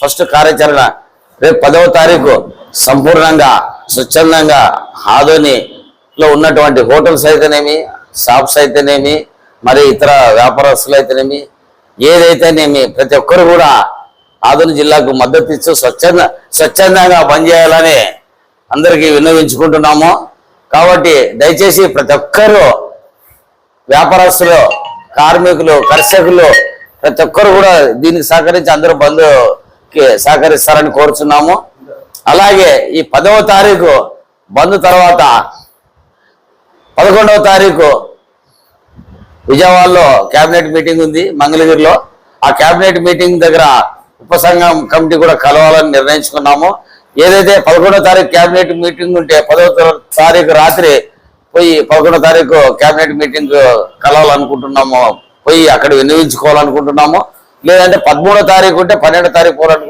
First కార్యాచరణ రేపు పదవ తారీఖు సంపూర్ణంగా స్వచ్ఛందంగా ఆదోనిలో ఉన్నటువంటి హోటల్స్ అయితేనేమి షాప్స్ అయితేనేమి మరి ఇతర వ్యాపారస్తులు అయితేనేమి ఏదైతేనేమి ప్రతి ఒక్కరు కూడా ఆదోని జిల్లాకు మద్దతు ఇస్తూ స్వచ్ఛంద స్వచ్ఛందంగా పనిచేయాలని అందరికీ విన్నవించుకుంటున్నాము. కాబట్టి దయచేసి ప్రతి ఒక్కరూ వ్యాపారస్తులు కార్మికులు కర్షకులు ప్రతి ఒక్కరు కూడా దీనికి సహకరించి అందరూ బంధు సహకరిస్తారని కోరుచున్నాము. అలాగే ఈ పదవ తారీఖు బంద్ తర్వాత పదకొండవ తారీఖు విజయవాడలో కేబినెట్ మీటింగ్ ఉంది మంగళగిరిలో. ఆ కేబినెట్ మీటింగ్ దగ్గర ఉపసంఘం కమిటీ కూడా కలవాలని నిర్ణయించుకున్నాము. ఏదైతే పదకొండో తారీఖు కేబినెట్ మీటింగ్ ఉంటే పదవ తారీఖు రాత్రి పోయి పదకొండో తారీఖు కేబినెట్ మీటింగ్ కలవాలనుకుంటున్నాము పోయి అక్కడ వినియోగించుకోవాలనుకుంటున్నాము. లేదంటే పదమూడో తారీఖు ఉంటే పన్నెండో తారీఖు పోరాడుకుంటే.